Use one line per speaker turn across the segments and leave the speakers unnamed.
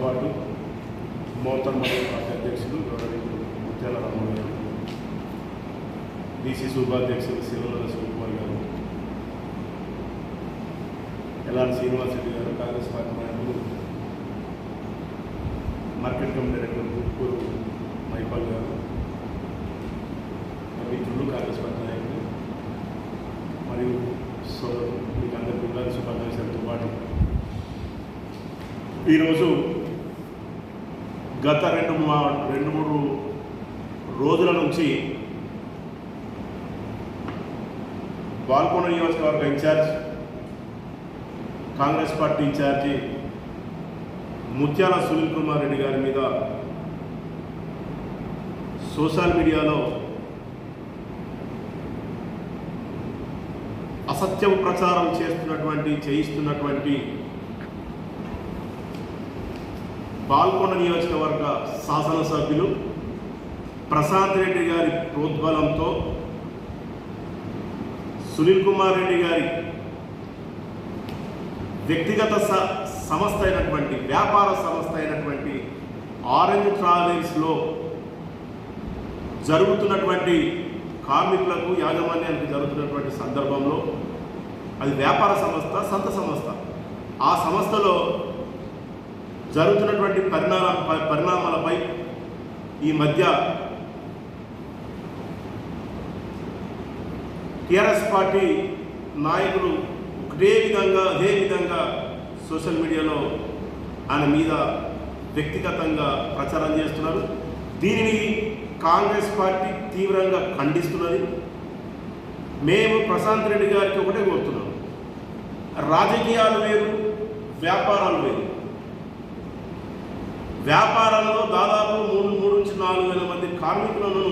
పాటు మోతన్ మండల పార్టీ అధ్యక్షులు గౌరవీయులు ముత్యాల రామరావు గారు డిసిసి ఉపాధ్యక్షులు శివల శివకుమార్ గారు ఎల్ఆర్ శ్రీనివాస్ రెడ్డి గారు కాంగ్రెస్ పార్టీ నాయకులు market committee director Guppuru Maipal గారు మిత్రులు కాంగ్రెస్ పార్టీ నాయకులు మరియు సో మీకు అందరికీ ఉగాది శుభాకాంక్షలతో పాటు ఈరోజు గత రెండు మా రెండు మూడు రోజుల నుంచి బాల్కొండ నియోజకవర్గ ఇన్ఛార్జ్ కాంగ్రెస్ పార్టీ ఇన్ఛార్జి ముత్యాల సునీల్ కుమార్ రెడ్డి గారి మీద సోషల్ మీడియాలో అసత్యం ప్రచారం చేస్తున్నటువంటి చేయిస్తున్నటువంటి పాల్కొండ నియోజకవర్గ శాసనసభ్యులు ప్రశాంత్ రెడ్డి గారి ప్రోద్బలంతో సునీల్ కుమార్ రెడ్డి గారి వ్యక్తిగత స సంస్థ అయినటువంటి వ్యాపార సంస్థ అయినటువంటి ఆరెంజ్ ట్రావెల్స్లో జరుగుతున్నటువంటి కార్మికులకు యాజమాన్యానికి జరుగుతున్నటువంటి సందర్భంలో అది వ్యాపార సంస్థ సంత సంస్థ. ఆ సంస్థలో జరుగుతున్నటువంటి పరిణామ పరిణామాలపై ఈ మధ్య టిఆర్ఎస్ పార్టీ నాయకులు ఒకటే విధంగా అదే విధంగా సోషల్ మీడియాలో ఆయన మీద వ్యక్తిగతంగా ప్రచారం చేస్తున్నారు. దీనిని కాంగ్రెస్ పార్టీ తీవ్రంగా ఖండిస్తున్నది. మేము ప్రశాంత్ రెడ్డి గారికి ఒకటే కోరుతున్నాం. రాజకీయాలు వేరు వ్యాపారాలు వేరు. వ్యాపారంలో దాదాపు మూడు మూడు నుంచి నాలుగు వేల మంది కార్మికులను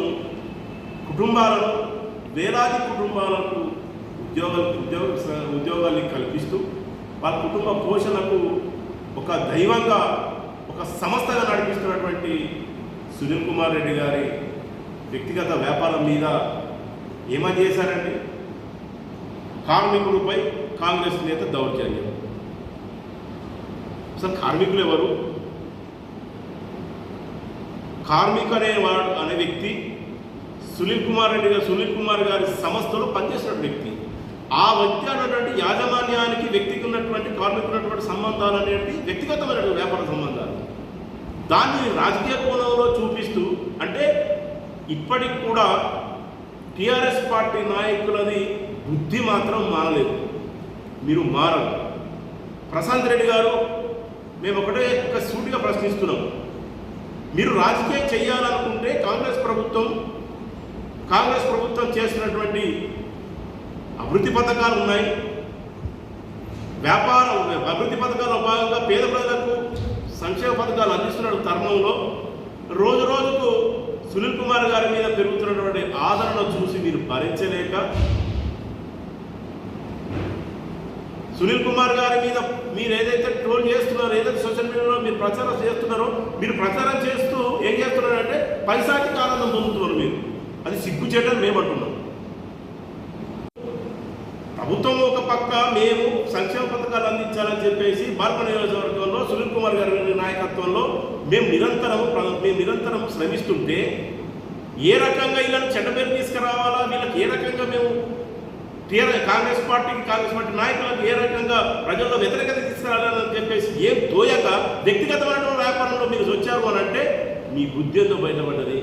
కుటుంబాలను వేలాది కుటుంబాలకు ఉద్యోగాలు ఉద్యోగ ఉద్యోగాన్ని కల్పిస్తూ వాళ్ళ కుటుంబ పోషణకు ఒక దైవంగా ఒక సంస్థగా నడిపిస్తున్నటువంటి సునీల్ కుమార్ రెడ్డి గారి వ్యక్తిగత వ్యాపారం మీద ఏమని చేశారండి? కార్మికుడిపై కాంగ్రెస్ నేత దౌర్జన్యం. అసలు కార్మికులు ఎవరు? కార్మిక్ అనే వాడు అనే వ్యక్తి సునీల్ కుమార్ రెడ్డి గారు సునీల్ కుమార్ గారి సంస్థలో పనిచేసిన వ్యక్తి. ఆ వ్యక్తి అన్నటువంటి యాజమాన్యానికి వ్యక్తికి ఉన్నటువంటి కార్మికులు ఉన్నటువంటి సంబంధాలు అనేవి వ్యక్తిగతమైనటువంటి వ్యాపార సంబంధాలు. దాన్ని రాజకీయ కోణంలో చూపిస్తూ అంటే ఇప్పటికి కూడా టీఆర్ఎస్ పార్టీ నాయకులది బుద్ధి మాత్రం మారలేదు. మీరు మారరు. ప్రశాంత్ రెడ్డి గారు మేము ఒకటే ఒక సూటిగా ప్రశ్నిస్తున్నాం. మీరు రాజకీయం చేయాలనుకుంటే కాంగ్రెస్ ప్రభుత్వం కాంగ్రెస్ ప్రభుత్వం చేసినటువంటి అభివృద్ధి పథకాలు ఉన్నాయి. వ్యాపార అభివృద్ధి పథకాల భాగంగా పేద ప్రజలకు సంక్షేమ పథకాలు అందిస్తున్న తరుణంలో రోజు రోజుకు సునీల్ కుమార్ గారి మీద పెరుగుతున్నటువంటి ఆదరణ చూసి మీరు భరించలేక సునీల్ కుమార్ గారి మీద మీరు ఏదైతే ట్రోల్ చేస్తున్నారో ఏదైతే సోషల్ మీడియాలో మీరు ప్రచారం చేస్తున్నారో మీరు ప్రచారం చేస్తూ ఏం చేస్తున్నారంటే పైసాకి ఆనందం పొందుతున్నారు మీరు. అది సిగ్గు చేయడం మేము అంటున్నాం. ప్రభుత్వం ఒక పక్క మేము సంక్షేమ పథకాలు అందించాలని చెప్పేసి బాల్ప నియోజకవర్గంలో సునీల్ కుమార్ గారి నాయకత్వంలో మేము నిరంతరం మేము నిరంతరం శ్రమిస్తుంటే ఏ రకంగా ఇలా చెడ్డ పేరు తీసుకురావాలా? వీళ్ళకి ఏ రకంగా మేము టీఆర్ఎస్ కాంగ్రెస్ పార్టీకి కాంగ్రెస్ పార్టీ నాయకులకు ఏ రకంగా ప్రజల్లో వ్యతిరేకత తీసుకురాలని చెప్పేసి ఏం తోయక వ్యక్తిగతమైన వ్యాపారంలో మీరు వచ్చారు అని అంటే మీ బుద్ధి ఎంతో బయటపడ్డది.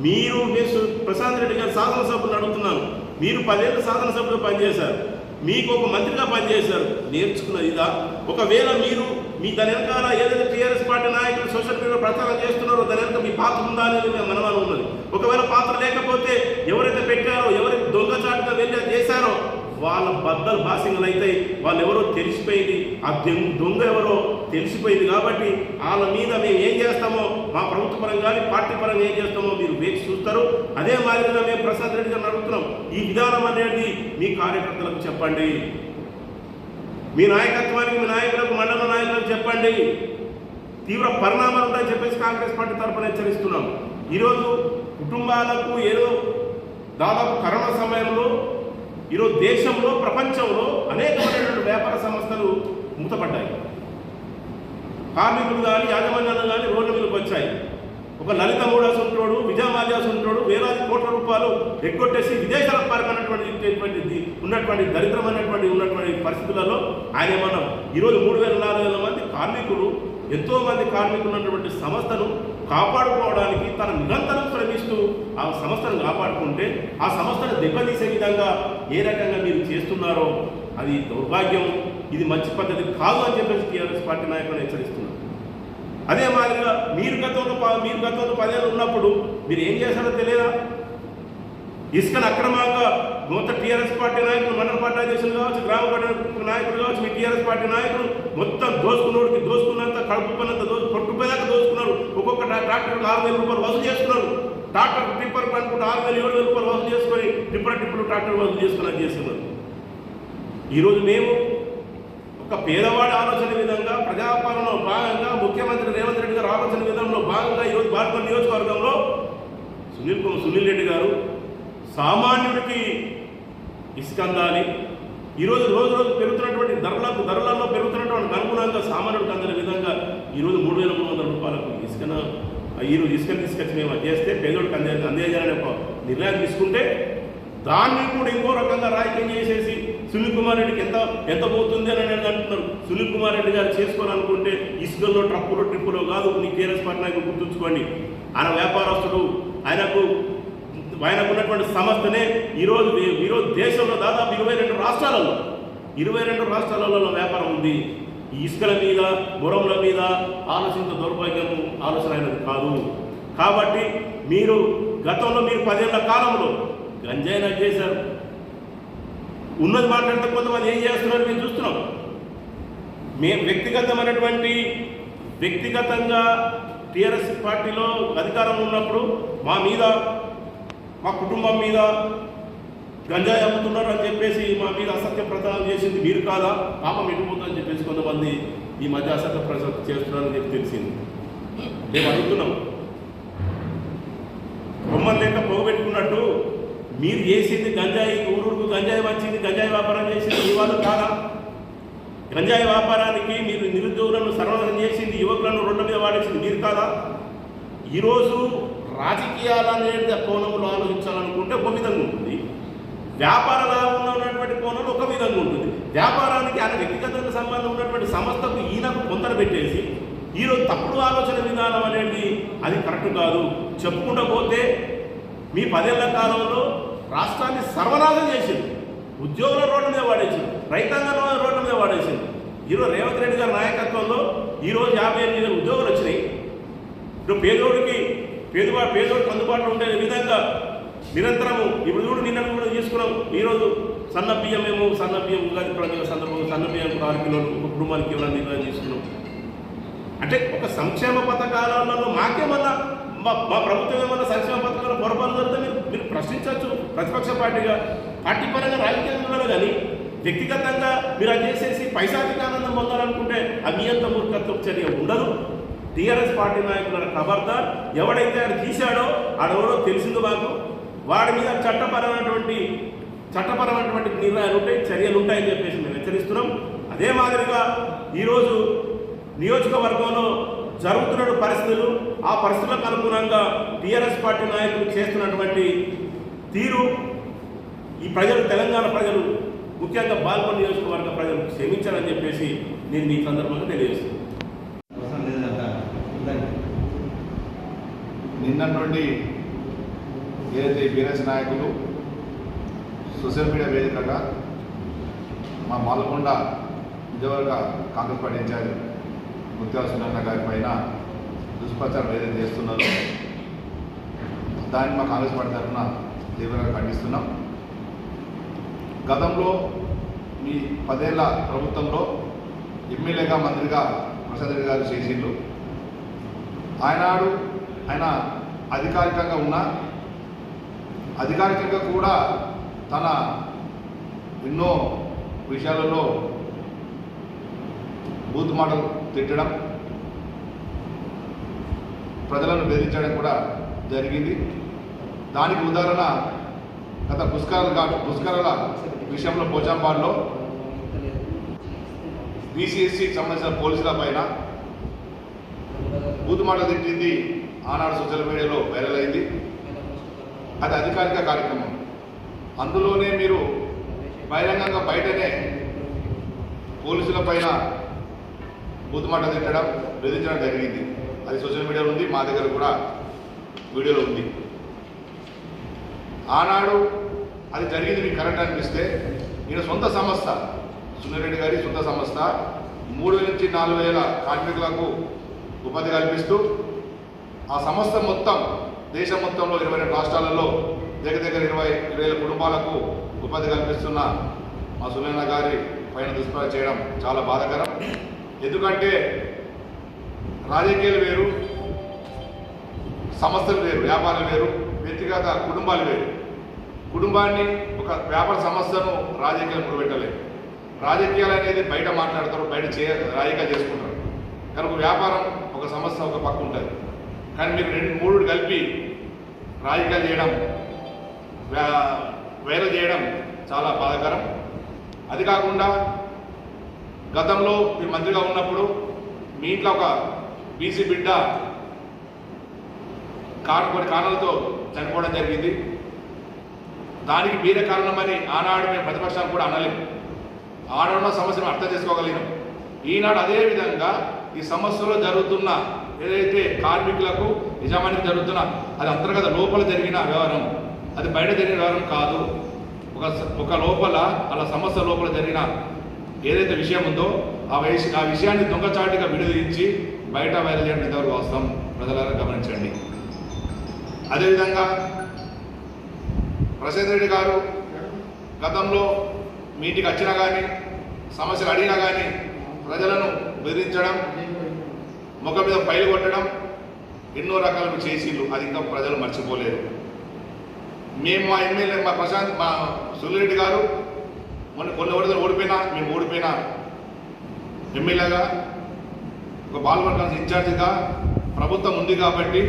మీరు మీరు ప్రశాంత్ రెడ్డి గారు శాసనసభ్యులు అడుగుతున్నాను. మీరు పదేళ్ళు శాసనసభ్యులు పనిచేశారు. మీకు ఒక మంత్రిగా పనిచేశారు. నేర్చుకున్నది ఇదా. ఒకవేళ మీరు మీ దాని వెనకాల ఏదైతే టీఆర్ఎస్ పార్టీ నాయకులు సోషల్ మీడియా ప్రచారం చేస్తున్నారో దాని వెనక మీ పాత్ర ఉందా అనేది మేము మనవాలు ఉన్నది. ఒకవేళ పాత్ర లేకపోతే ఎవరైతే పెట్టారో ఎవరైతే దొంగచాటుగా వెళ్ళి చేశారో వాళ్ళ బద్దలు బాసింగలు అయితే వాళ్ళు ఎవరో తెలిసిపోయింది. ఆ దొంగ దొంగ ఎవరో తెలిసిపోయింది కాబట్టి వాళ్ళ మీద మేము ఏం చేస్తామో మా ప్రభుత్వ పరంగా కానీ పార్టీ పరంగా ఏం చేస్తామో మీరు వేచి చూస్తారు. అదే మాదిరిగా మేము ప్రసాద్ రెడ్డి గారు అడుగుతున్నాం. ఈ విధానం అనేది మీ కార్యకర్తలకు చెప్పండి. మీ నాయకత్వానికి మీ నాయకులకు మండల నాయకులకు చెప్పండి. తీవ్ర పరిణామాలు ఉంటాయని చెప్పేసి కాంగ్రెస్ పార్టీ తరఫున హెచ్చరిస్తున్నాం. ఈరోజు కుటుంబాలకు ఏదో దాదాపు కరోనా సమయంలో ఈరోజు దేశంలో ప్రపంచంలో అనేక మూతపడ్డాయి. కార్మికులు కానీ యాజమాన్యాలు కానీ రోడ్ల మీదకి వచ్చాయి. ఒక లలిత మూడాస్ ఉంటాడు విజయమాల్యాస్ ఉంటాడు వేలాది కోట్ల రూపాయలు ఎగ్గొట్టేసి విదేశాలకు పాల్గొన్నటువంటి ఉన్నటువంటి దరిద్రమైనటువంటి ఉన్నటువంటి పరిస్థితులలో ఆయన ఏమన్నా ఈరోజు మూడు వేల నాలుగు వేల మంది కార్మికులు ఎంతో మంది కార్మికులు ఉన్నటువంటి సంస్థను కాపాడుకోవడానికి తన నిరంతరం శ్రమిస్తూ ఆ సంస్థను కాపాడుకుంటే ఆ సంస్థను దెబ్బతీసే విధంగా ఏ రకంగా మీరు చేస్తున్నారో అది దౌర్భాగ్యం. ఇది మంచి పద్ధతి కాదు అని చెప్పేసి టీఆర్ఎస్ పార్టీ నాయకులు హెచ్చరిస్తున్నారు. అదే మాదిరిగా మీరు గతంలో మీరు గతంలో పదేళ్ళు ఉన్నప్పుడు మీరు ఏం చేశారో తెలియదా? ఇసుకను అక్రమంగా మొత్తం టీఆర్ఎస్ పార్టీ నాయకులు మండల పార్టీ అధ్యక్షులు కావచ్చు గ్రామ పార్టీ నాయకులు కావచ్చు మీ టీఆర్ఎస్ పార్టీ నాయకులు మొత్తం దోసుకున్నోడికి దోసుకున్నంత కడుపు పన్నంత దోసు పట్టుకుపోయాక దోసుకున్నారు. ఒక్కొక్క ట్రాక్టర్ ట్రాక్టర్కి ఆరు వేల రూపాయలు వసూలు చేస్తున్నారు ట్రాక్టర్ టిప్పర్ అనుకుంటే ఆరు వేల ఏడు వేల రూపాయలు వసూలు చేసుకొని టిప్పర్ టిప్పులు ట్రాక్టర్ వసూలు చేసుకుని అది చేస్తున్నారు. ఈరోజు మేము ఒక పేదవాడి ఆలోచన విధంగా ప్రజాపాలనలో భాగంగా ముఖ్యమంత్రి రేవంత్ రెడ్డి గారు ఆలోచన విధానంలో భాగంగా ఈరోజు భారత నియోజకవర్గంలో సునీల్ సునీల్ రెడ్డి గారు సామాన్యుడికి ఇసుక అందాలి. ఈరోజు రోజు రోజు పెరుగుతున్నటువంటి ధరలకు ధరలలో పెరుగుతున్నటువంటి అనుగుణంగా సామాన్యుడికి అందని విధంగా ఈరోజు మూడు వేల మూడు వందల రూపాయలకు ఇసుకన ఈరోజు ఇసుక తీసుకొచ్చి మేము చేస్తే పేదోడికి అందే అందేయాలనే ఒక నిర్ణయం తీసుకుంటే దాన్ని కూడా ఇంకో రకంగా రాజకీయం చేసేసి సునీల్ కుమార్ రెడ్డికి ఎంత ఎంత పోతుంది అని అనేది అంటున్నారు. సునీల్ కుమార్ రెడ్డి గారు చేసుకోవాలనుకుంటే ఇసుకల్లో ట్రప్పులో ట్రిప్పులో కాదు. నీ కేరస్ పట్నాయకు గుర్తుంచుకోండి. ఆయన వ్యాపారస్తుడు. ఆయనకు ఆయనకు ఉన్నటువంటి సంస్థనే ఈరోజు ఈరోజు దేశంలో దాదాపు ఇరవై రెండు రాష్ట్రాలలో ఇరవై రెండు రాష్ట్రాలలో వ్యాపారం ఉంది. ఈ ఇసుకల మీద గుర్రంల మీద ఆలోచించ దౌర్భాగ్యము ఆలోచన అయినది కాదు. కాబట్టి మీరు గతంలో మీరు పదేళ్ళ కాలంలో గంజాయినా చేశారు ఉన్నది మాట్లాడితే కొంతమంది ఏం చేస్తున్నారు మేము చూస్తున్నాం. మేము వ్యక్తిగతమైనటువంటి వ్యక్తిగతంగా టీఆర్ఎస్ పార్టీలో అధికారం ఉన్నప్పుడు మా మీద మా కుటుంబం మీద గంజాయి అమ్ముతున్నారు అని చెప్పేసి మా మీద అసత్య ప్రచారం చేసింది మీరు కాదా? పాపం ఎటుపోతుందని చెప్పేసి కొంతమంది ఈ మధ్య అసత్య ప్రచారం చేస్తున్నారని చెప్పి తెలిసింది. మేము అడుగుతున్నాం. బొమ్మలు లేక పోగొట్టుకున్నట్టు మీరు చేసింది గంజాయి ఊరూరుకు గంజాయి వచ్చింది గంజాయి వ్యాపారం చేసింది ఇవాళ వాళ్ళు కాదా? గంజాయి వ్యాపారానికి మీరు నిరుద్యోగులను సర్వనాశనం చేసింది యువకులను రోడ్ల మీద వాడేసింది మీరు కాదా? ఈరోజు రాజకీయాలు అనేది కోణంలో ఆలోచించాలనుకుంటే ఒక విధంగా ఉంటుంది. వ్యాపార లాభంలో ఉన్నటువంటి కోణంలో ఒక విధంగా ఉంటుంది. వ్యాపారానికి ఆయన వ్యక్తిగతంగా సంబంధం ఉన్నటువంటి సంస్థకు ఈయనకు పొందన పెట్టేసి ఈరోజు తప్పుడు ఆలోచన విధానం అనేది అది కరెక్ట్ కాదు. చెప్పుకుంటూ పోతే మీ పదేళ్ళ కాలంలో రాష్ట్రాన్ని సర్వనాశం చేసింది. ఉద్యోగుల రోడ్ల మీద వాడేసింది. రైతాంగం రోడ్ల మీద వాడేసింది. ఈరోజు రేవంత్ రెడ్డి గారి నాయకత్వంలో ఈరోజు యాభై ఎనిమిది వేల ఉద్యోగులు వచ్చినాయి. ఇప్పుడు పేదోడికి పేదవా పేదోడికి అందుబాటులో ఉండే విధంగా నిరంతరము ఇప్పుడు చూడు నిన్న కూడా తీసుకున్నాం ఈరోజు సన్న బియ్యం మేము సన్న బియ్యం ఉగాది పండుగ సందర్భంగా సన్న బియ్యం కూడా ఆరు కిలోలు ఒక కుటుంబానికి ఇవ్వాలని నిర్ణయం తీసుకున్నాం. అంటే ఒక సంక్షేమ పథకాలలో మాకేమన్నా మా మా ప్రభుత్వం ఏమన్నా సంక్షేమ పథకాలు పొరపాటు జరిగితే మీరు మీరు ప్రశ్నించవచ్చు. ప్రతిపక్ష పార్టీగా పార్టీ పరంగా రాజకీయంలో కానీ వ్యక్తిగతంగా మీరు అది చేసేసి పైసాధిక ఆనందం పొందాలనుకుంటే అది మీ అంత మూర్ఖత్వ చర్య ఉండదు. టీఆర్ఎస్ పార్టీ నాయకుల ఖబర్దార్ ఎవడైతే ఆడు తీశాడో ఆడెవడో తెలిసింది మాకు. వాడి మీద చట్టపరమైనటువంటి చట్టపరమైనటువంటి నిర్ణయాలు ఉంటాయి చర్యలు ఉంటాయని చెప్పేసి మేము హెచ్చరిస్తున్నాం. అదే మాదిరిగా ఈరోజు నియోజకవర్గంలో జరుగుతున్న పరిస్థితులు ఆ పరిస్థితులకు అనుగుణంగా టీఆర్ఎస్ పార్టీ నాయకులు చేస్తున్నటువంటి తీరు ఈ ప్రజలు తెలంగాణ ప్రజలు ముఖ్యంగా బాల్కొండ నియోజకవర్గ ప్రజలు క్షమించాలని చెప్పేసి నేను మీ సందర్భంగా తెలియజేస్తున్నాను.
నిన్నటువంటి ఏదైతే బీఎస్ నాయకులు సోషల్ మీడియా వేదికగా మా Malakonda నిజవర్గ Congress party incharge Mutyala Sunanna గారి పైన దుష్ప్రచారం ఏదైతే చేస్తున్నారో దాన్ని మా కాంగ్రెస్ పార్టీ తరఫున తీవ్రంగా ఖండిస్తున్నాం. గతంలో మీ పదేళ్ళ ప్రభుత్వంలో ఎమ్మెల్యేగా మంత్రిగా ప్రసాద్ రెడ్డి గారు చేసిండ్రు. ఆయనాడు ఆయన అధికారికంగా ఉన్న అధికారికంగా కూడా తన ఎన్నో విషయాలలో బూత్ మాటలు తిట్టడం ప్రజలను బెదిరించడం కూడా జరిగింది. దానికి ఉదాహరణ గత పుష్కరాల ఘాట్ పుష్కరాల విషయంలో పోచంపాడులో బీసీఎస్సీకి సంబంధించిన పోలీసుల పైన బూతుమాట తిట్టింది. ఆనాడు సోషల్ మీడియాలో వైరల్ అయింది. అది అధికారిక కార్యక్రమం. అందులోనే మీరు బహిరంగంగా బయటనే పోలీసుల పైన బూతుమాట తిట్టడం బెదిరించడం జరిగింది. అది సోషల్ మీడియాలో ఉంది మా దగ్గర కూడా వీడియోలో ఉంది. ఆనాడు అది జరిగింది మీకు కరెక్ట్ అనిపిస్తే ఈయన సొంత సంస్థ సునీరెడ్డి గారి సొంత సంస్థ మూడు నుంచి నాలుగు వేల కార్మికులకు ఉపాధి కల్పిస్తూ ఆ సంస్థ మొత్తం దేశం మొత్తంలో ఇరవై రెండు రాష్ట్రాలలో దగ్గర దగ్గర ఇరవై వేల కుటుంబాలకు ఉపాధి కల్పిస్తున్న మా సునీన గారి పైన దుష్ప్రచారం చేయడం చాలా బాధాకరం. ఎందుకంటే రాజకీయాలు వేరు సంస్థలు వేరు వ్యాపారాలు వేరు వ్యక్తిగత కుటుంబాలు వేరు. కుటుంబాన్ని ఒక వ్యాపార సంస్థను రాజకీయాలు ముడిపెట్టలేదు రాజకీయాలు అనేది బయట మాట్లాడతారు బయట చే రాజకీయాలు చేసుకుంటారు. కానీ ఒక వ్యాపారం ఒక సంస్థ ఒక పక్క ఉంటుంది. కానీ మీరు రెండు మూడు కలిపి రాజకీయాలు చేయడం వ్యా- చేయడం చాలా బాధాకరం. అది కాకుండా గతంలో మీరు మంత్రిగా ఉన్నప్పుడు మీ ఇంట్లో ఒక బీసీ బిడ్డ కారణ కొన్ని కారణాలతో చనిపోవడం జరిగింది. దానికి మీరే కారణమని ఆనాడు మేము ప్రతిపక్షాలు కూడా అనలేము ఆనాడున్న సమస్యను అర్థం చేసుకోగలిగినాం. ఈనాడు అదే విధంగా ఈ సమస్యలో జరుగుతున్న ఏదైతే కార్మికులకు యజమానికి జరుగుతున్న అది అంతర్గత లోపల జరిగిన వ్యవహారం అది బయట జరిగిన వ్యవహారం కాదు. ఒక ఒక లోపల అలా సమస్య లోపల జరిగిన ఏదైతే విషయం ఉందో ఆ వయసు ఆ విషయాన్ని దొంగచాటుగా విడదీయించి బయట వైరల్ చేయడం వస్తాం వాస్తవం. ప్రజలారా గమనించండి. అదేవిధంగా ప్రసాద్ రెడ్డి గారు గతంలో మీటికి వచ్చినా కానీ సమస్యలు అడిగినా కానీ ప్రజలను బెదిరించడం ముఖం మీద పైలు కొట్టడం ఎన్నో రకాలు చేసిండ్రు. అది ఇంకా ప్రజలు మర్చిపోలేరు. మేము మా ఎమ్మెల్యే మా ప్రశాంత్ మా సుల్లిరెడ్డి గారు మొన్న కొన్ని ఓడితే ఓడిపోయినా మేము ఓడిపోయినా ఎమ్మెల్యేగా ఒక బాలవర్గానికి ఇన్ఛార్జిగా ప్రభుత్వం ఉంది కాబట్టి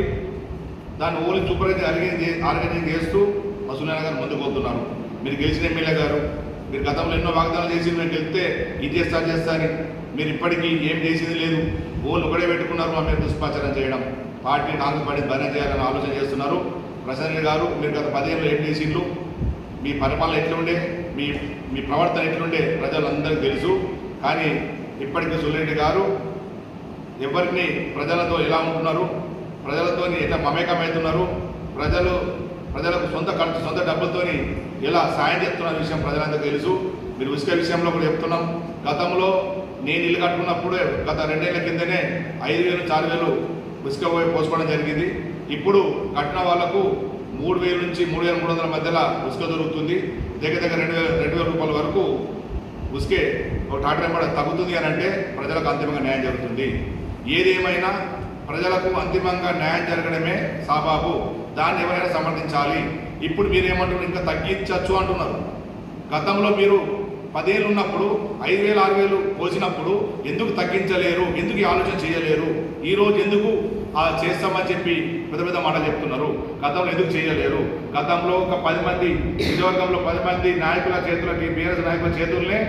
దాన్ని ఓలి సూపర్వైజర్ ఆర్గనైజ్ ఆర్గనైజింగ్ చేస్తూ మా గారు ముందుకు పోతున్నారు. మీరు గెలిచిన ఎమ్మెల్యే గారు మీరు గతంలో ఎన్నో వాగ్దానాలు చేసి మేము గెలిస్తే ఇది చేస్తా చేస్తారని మీరు ఇప్పటికీ ఏం చేసింది లేదు. ఓళ్ళు ఒకడే పెట్టుకున్నారు మా మీద దుష్పాచారం చేయడం. పార్టీ కాంగ్రెస్ పార్టీ భరణ చేయాలని ఆలోచన చేస్తున్నారు. ప్రసన్న గారు మీరు గత పదేళ్ళు ఏం చేసిండ్రు? మీ పరిపాలన ఎట్లుండే? మీ మీ ప్రవర్తన ఎట్లుండే ప్రజలందరికీ తెలుసు. కానీ ఇప్పటికీ సుల్రెడ్డి గారు ఎవరిని ప్రజలతో ఎలా ఉంటున్నారు ప్రజలతో ఎట్లా మమేకమవుతున్నారు ప్రజలు ప్రజలకు సొంత ఖర్చు సొంత డబ్బులతోని ఎలా సాయం చేస్తున్న విషయం ప్రజలందరికీ తెలుసు. మీరు ఉసుక విషయంలో కూడా చెప్తున్నాం. గతంలో నేను ఇల్లు కట్టుకున్నప్పుడే గత రెండేళ్ళ కిందనే ఐదు వేలు చారు వేలు ఉసుక పోయి పోసుకోవడం జరిగింది. ఇప్పుడు కట్టిన వాళ్ళకు మూడు వేల నుంచి మూడు వేల మూడు వందల మధ్యలో ఉసుక దొరుకుతుంది. దగ్గర దగ్గర రెండు వేల రెండు వేల రూపాయల వరకు ఉసుకే ఒక టాటా ఎంబడ తగ్గుతుంది అని అంటే ప్రజలకు అంతిమంగా న్యాయం జరుగుతుంది. ఏదేమైనా ప్రజలకు అంతిమంగా న్యాయం జరగడమే సాబాబు. దాన్ని ఎవరైనా సమర్థించాలి. ఇప్పుడు మీరు ఏమంటున్నారు? ఇంకా తగ్గించవచ్చు అంటున్నారు. గతంలో మీరు పదేళ్ళు ఉన్నప్పుడు ఐదు వేలు ఆరు వేలు పోసినప్పుడు ఎందుకు తగ్గించలేరు? ఎందుకు ఈ ఆలోచన చేయలేరు? ఈ రోజు ఎందుకు చేస్తామని చెప్పి పెద్ద పెద్ద మాటలు చెప్తున్నారు. గతంలో ఎందుకు చేయలేరు? గతంలో ఒక పది మంది నిజవర్గంలో పది మంది నాయకుల చేతుల బీఆర్ఎస్ నాయకుల చేతుల్నే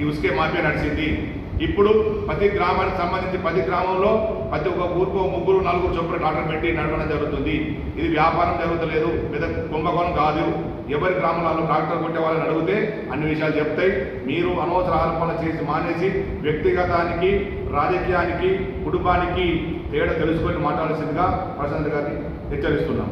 ఈ ఉసుకే మాఫియా నడిచింది. ఇప్పుడు ప్రతి గ్రామానికి సంబంధించి ప్రతి గ్రామంలో ప్రతి ఒక్క ఊరుకు ముగ్గురు నలుగురు చొప్పున డాక్టర్ పెట్టి నడవడం జరుగుతుంది. ఇది వ్యాపారం జరుగుతలేదు పెద్ద కుంభకోణం కాదు. ఎవరి గ్రామాలలో డాక్టర్ కొట్టే వాళ్ళని అడిగితే అన్ని విషయాలు చెప్తాయి. మీరు అనవసర ఆరోపణలు చేసి మానేసి వ్యక్తిగతానికి రాజకీయానికి కుటుంబానికి తేడా తెలుసుకొని మాట్లాడాల్సిందిగా ప్రశాంత్ గారిని హెచ్చరిస్తున్నాం.